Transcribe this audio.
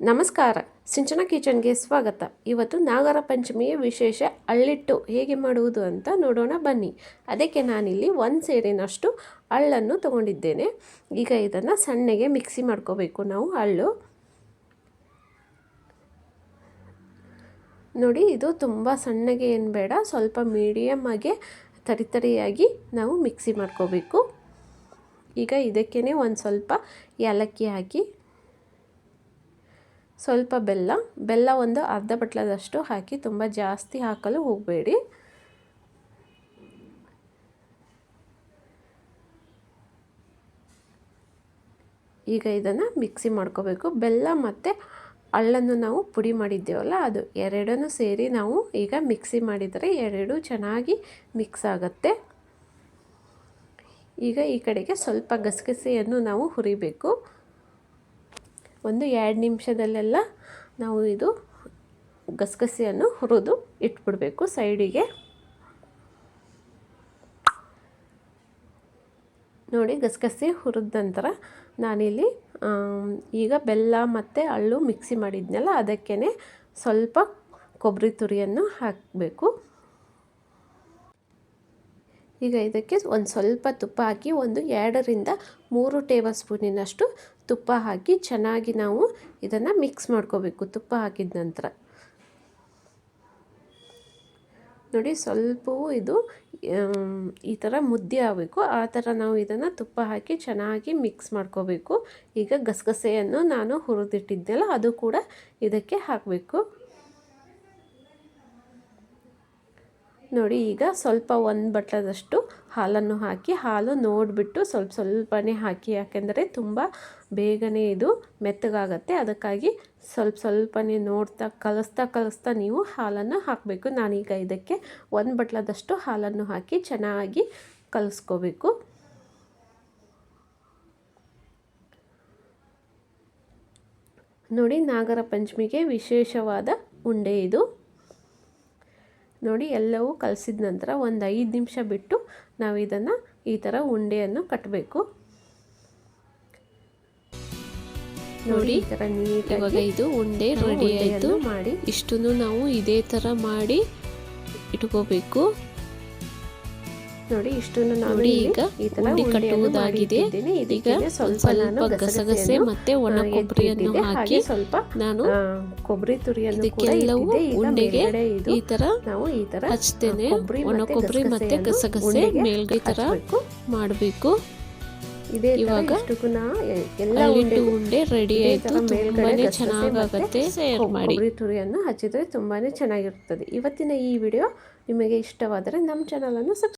ನಮಸ್ಕಾರ. ಸಿಂಚನ ಕಿಚನ್ಗೆ ಸ್ವಾಗತ. ಇವತ್ತು ನಾಗರ ಪಂಚಮಿಯ ವಿಶೇಷ ಅಳ್ಳಿಟ್ಟು ಹೇಗೆ ಮಾಡುವುದು ಅಂತ ನೋಡೋಣ ಬನ್ನಿ. ಅದಕ್ಕೆ ನಾನಿಲ್ಲಿ ಒಂದು ಸೇರಿನಷ್ಟು ಅಳ್ಳನ್ನು ತಗೊಂಡಿದ್ದೇನೆ. ಈಗ ಇದನ್ನು ಸಣ್ಣಗೆ ಮಿಕ್ಸಿ ಮಾಡ್ಕೋಬೇಕು ನಾವು ಅಳ್ಳು ನೋಡಿ, ಇದು ತುಂಬ ಸಣ್ಣಗೆ ಏನು ಬೇಡ, ಸ್ವಲ್ಪ ಮೀಡಿಯಮ್ ಆಗಿ ತರಿತರಿಯಾಗಿ ನಾವು ಮಿಕ್ಸಿ ಮಾಡ್ಕೋಬೇಕು. ಈಗ ಇದಕ್ಕೇ ಒಂದು ಸ್ವಲ್ಪ ಏಲಕ್ಕಿ ಹಾಕಿ ಸ್ವಲ್ಪ ಬೆಲ್ಲ ಬೆಲ್ಲ ಒಂದು ಅರ್ಧ ಬಟ್ಲದಷ್ಟು ಹಾಕಿ ತುಂಬ ಜಾಸ್ತಿ ಹಾಕಲು ಹೋಗಬೇಡಿ. ಈಗ ಇದನ್ನು ಮಿಕ್ಸಿ ಮಾಡ್ಕೋಬೇಕು. ಬೆಲ್ಲ ಮತ್ತು ಅಳ್ಳನ್ನು ನಾವು ಪುಡಿ ಮಾಡಿದ್ದೇವಲ್ಲ, ಅದು ಎರಡನ್ನೂ ಸೇರಿ ನಾವು ಈಗ ಮಿಕ್ಸಿ ಮಾಡಿದರೆ ಎರಡು ಚೆನ್ನಾಗಿ ಮಿಕ್ಸ್ ಆಗುತ್ತೆ. ಈಗ ಈ ಕಡೆಗೆ ಸ್ವಲ್ಪ ಗಸಗಸೆಯನ್ನು ನಾವು ಹುರಿಬೇಕು. ಒಂದು ಎರಡು ನಿಮಿಷದಲ್ಲೆಲ್ಲ ನಾವು ಇದು ಗಸಗಸೆಯನ್ನು ಹುರಿದು ಇಟ್ಬಿಡಬೇಕು ಸೈಡಿಗೆ. ನೋಡಿ ಗಸಗಸೆ ಹುರಿದ ನಂತರ ನಾನಿಲ್ಲಿ ಈಗ ಬೆಲ್ಲ ಮತ್ತು ಅಳ್ಳು ಮಿಕ್ಸಿ ಮಾಡಿದ್ನಲ್ಲ ಅದಕ್ಕೇ ಸ್ವಲ್ಪ ಕೊಬ್ಬರಿ ತುರಿಯನ್ನು ಹಾಕಬೇಕು. ಈಗ ಇದಕ್ಕೆ ಒಂದು ಸ್ವಲ್ಪ ತುಪ್ಪ ಹಾಕಿ ಒಂದು ಎರಡರಿಂದ ಮೂರು ಟೇಬಲ್ ಸ್ಪೂನಿನಷ್ಟು ತುಪ್ಪ ಹಾಕಿ ಚೆನ್ನಾಗಿ ನಾವು ಇದನ್ನು ಮಿಕ್ಸ್ ಮಾಡ್ಕೋಬೇಕು ತುಪ್ಪ ಹಾಕಿದ ನಂತರ. ನೋಡಿ ಸ್ವಲ್ಪವೂ ಇದು ಈ ಥರ ಮುದ್ದೆ ಆಗಬೇಕು. ಆ ಥರ ನಾವು ಇದನ್ನು ತುಪ್ಪ ಹಾಕಿ ಚೆನ್ನಾಗಿ ಮಿಕ್ಸ್ ಮಾಡ್ಕೋಬೇಕು. ಈಗ ಗಸಗಸೆಯನ್ನು ನಾನು ಹುರಿದಿಟ್ಟಿದ್ದೆಲ್ಲ ಅದು ಕೂಡ ಇದಕ್ಕೆ ಹಾಕಬೇಕು. ನೋಡಿ, ಈಗ ಸ್ವಲ್ಪ ಒಂದು ಬಟ್ಲದಷ್ಟು ಹಾಲನ್ನು ಹಾಕಿ, ಹಾಲು ನೋಡಿಬಿಟ್ಟು ಸ್ವಲ್ಪ ಸ್ವಲ್ಪನೇ ಹಾಕಿ. ಯಾಕೆಂದರೆ ತುಂಬ ಬೇಗನೆ ಇದು ಮೆತ್ತಗಾಗತ್ತೆ. ಅದಕ್ಕಾಗಿ ಸ್ವಲ್ಪ ಸ್ವಲ್ಪನೇ ನೋಡ್ತಾ, ಕಲಿಸ್ತಾ ಕಲಿಸ್ತಾ ನೀವು ಹಾಲನ್ನು ಹಾಕಬೇಕು. ನಾನೀಗ ಇದಕ್ಕೆ ಒಂದು ಬಟ್ಲದಷ್ಟು ಹಾಲನ್ನು ಹಾಕಿ ಚೆನ್ನಾಗಿ ಕಲಿಸ್ಕೋಬೇಕು. ನೋಡಿ, ನಾಗರ ಪಂಚಮಿಗೆ ವಿಶೇಷವಾದ ಉಂಡೆ ಇದು. ನೋಡಿ ಎಲ್ಲವೂ ಕಲಸಿದ ನಂತರ ಒಂದು ಐದು ನಿಮಿಷ ಬಿಟ್ಟು ನಾವು ಇದನ್ನು ಈ ಥರ ಉಂಡೆಯನ್ನು ಕಟ್ಟಬೇಕು ನೋಡಿ ಇವಾಗ ಇದು ಉಂಡೆ ರೆಡಿ ಆಯಿತು. ಮಾಡಿ. ಇಷ್ಟನ್ನು ನಾವು ಇದೇ ಥರ ಮಾಡಿ ಇಟ್ಕೋಬೇಕು. ನೋಡಿ ಇಷ್ಟನ್ನು ನಾವು ಈಗ ಉಂಡೆ ಕಟ್ಟುವುದಾಗಿದೆ. ಈಗ ಸ್ವಲ್ಪ ಗಸಗಸೆ ಮತ್ತೆ ಒಣ ಕೊಬ್ಬರಿಯನ್ನು ಹಾಕಿ ಸ್ವಲ್ಪ ನಾನು ಕೊಬ್ಬರಿ ತುರಿಯನ್ನು ಇದಕ್ಕೆಲ್ಲವೂ ಉಂಡೆಗೆ ಈ ತರ ನಾವು ಈ ತರ ಹಚ್ತೇನೆ. ಒಣ ಕೊಬ್ಬರಿ ಮತ್ತೆ ಗಸಗಸೆ ಮೇಲ್ಗೈ ತರ ಮಾಡಬೇಕು. ಇದೆ ಇವಾಗ ಎಲ್ಲ ಉಂಡೆ ರೆಡಿ ಆಯ್ತು. ತುಂಬಾನೇ ಚೆನ್ನಾಗಾಗತ್ತೆ. ಶೇರ್ ಮಾಡಿ. ಕೊಬ್ಬರಿ ತುರಿಯನ್ನು ಹಚ್ಚಿದ್ರೆ ತುಂಬಾನೇ ಚೆನ್ನಾಗಿರುತ್ತದೆ ಇವತ್ತಿನ ಈ ವಿಡಿಯೋ ನಿಮಗೆ ಇಷ್ಟವಾದರೆ ನಮ್ಮ ಚಾನಲನ್ನು ಸಬ್ಸ್ಕ್ರೈಬ್